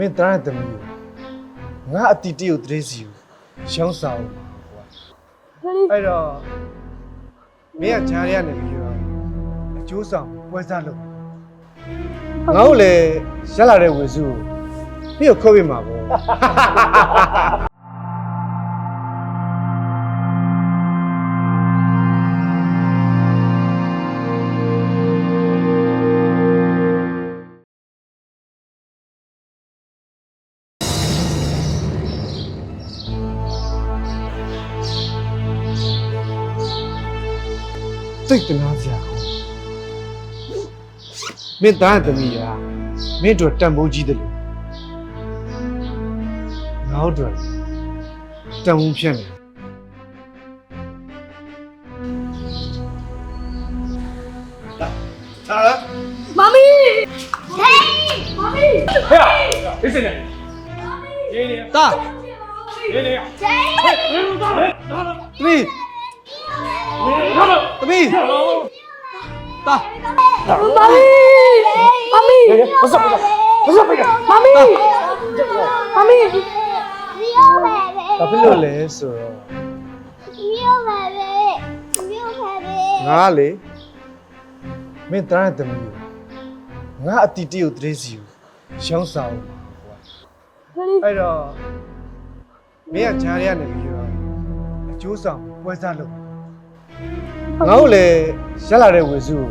မင်းသားတဲ့သမီးကိုငါအတီတီကိုတရေစီကိုရှောင်းစားအောင်ကွာအဲ့တော့မင်းကဂျားရရနေပြီးတော့အကျိုးဆောင်ပွဲစားလုပ်ငါ့ကိုလည်းရက်လာတဲ့ဝေစုကိုမင်းကိုခေါ်ပြမှာပေါ့ သိတ်တနာစရာကောင်းမင်းသားသမီးရာမင်းတို့တန်ဖိုးကြီးတယ်လို့ငါတို့တန်ဖိုးဖြစ်နေတာလား Mommy! Hey! Mommy! ဟဲ့ဒီစနေရေးနေရေးတာနေရေးနေ Hey! ရေးနေတာလေ သမီး သမီးတာမမီမမီဘာစပ်ဘာစပ်ဘာစပ်မမီမမီမြို့ပဲလေဘာဖြစ်လို့လဲဆိုတော့မြို့ပဲလေမြို့ပဲလေငါလေမင်းတန်းသမီးငါအတီတီကိုတရေစီကိုရောင်းစားအောင်အဲ့တော့မင်းကဂျားရဲကနေပြီးတော့အကျိုးဆောင်ပွဲစားလုပ် ငါ့ကိုလည်းရက်လာတဲ့ဝေစုကို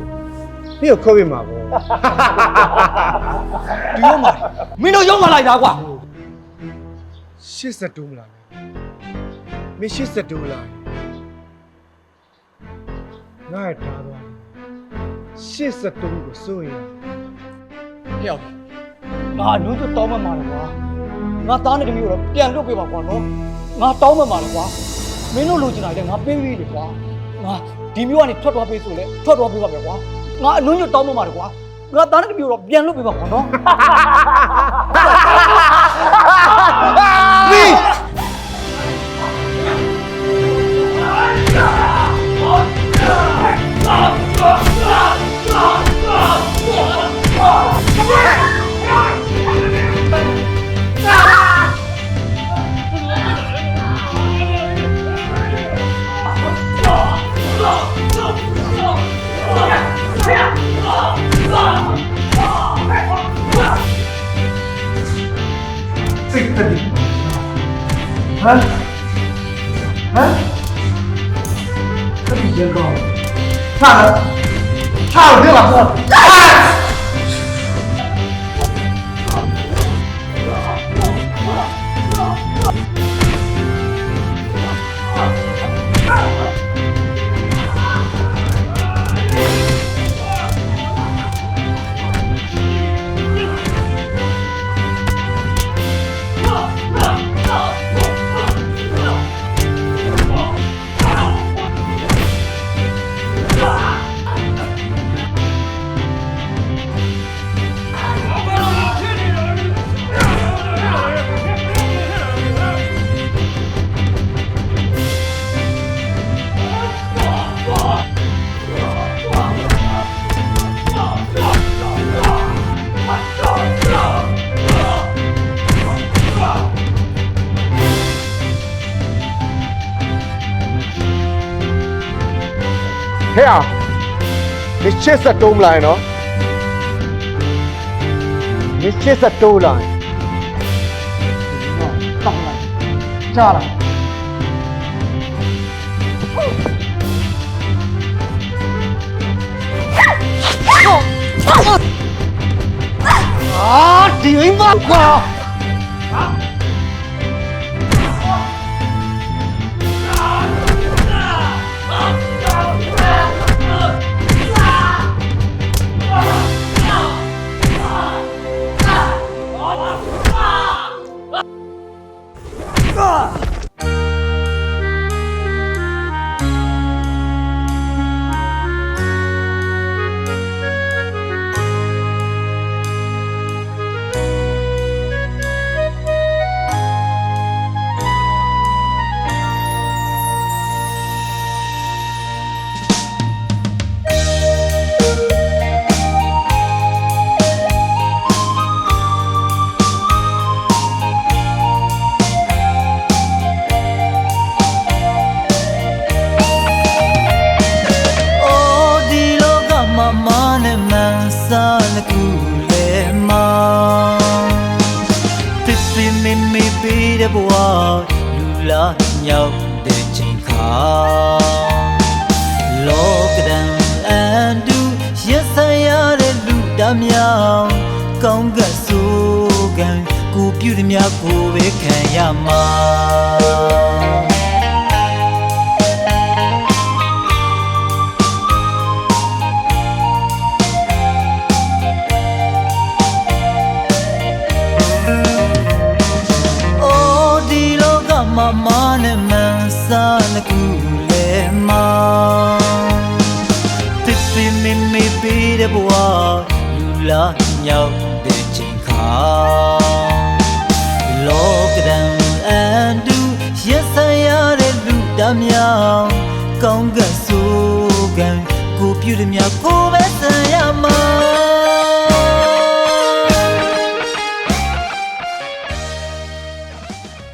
မင်းကိုခေါ်ပြမှာပေါ့ဒီရောမှာမင်းတို့ရုံးမလိုက်တာကွာ80တိုးမလားမင်း80တိုးလားငါ့တားသွားတယ်80တိုးကိုစိုးရင်ဟဲ့ရောက်ငါအနုံးတို့တောင်းမှမှာလေကွာငါသားနဲ့တမီးကိုတော့ပြန်လွတ်ပေးပါကွာနော်ငါတောင်းမှမှာလေကွာမင်းတို့လိုချင်တာလေငါပေးပြီးလေကွာ ငါဒီမျိုးကနေထွက်သွားပေးဆိုလေထွက်သွားပေးပါပဲကွာငါအနုံးတို့တောင်းမှမှာလေကွာငါသားနဲ့တမီးကိုတော့ပြန်လွတ်ပေးပါကွာနော်မ င်းစိတ်တည်းဟမ်ဟမ်တတိယကော ထားထားတယ်လားဟဲ့အောင်ဒီချစ်စက်တုံးမလာရင်နော်ဒီချ စ်စက်တိုးလာရင်တောင်းလိုက်ကြားလားအာဒီမင်းမကွာလာမြောက်တဲ့ချိန်ခါလောကဒံအန်တူရဆိုင်ရတဲ့လူတမြောင်ကောင်းကဆိုးကံကိုပြုသည်များကိုပဲခံရမှာ loka mama ne man sa na ku le ma Pipi mi mi pi de bwa lu la nyao de chin kha Loka dan an du yes sa ya de lu da myao ကောင်းကဆိုးကံကိုပြုသည်များကိုပဲဆံရမှာ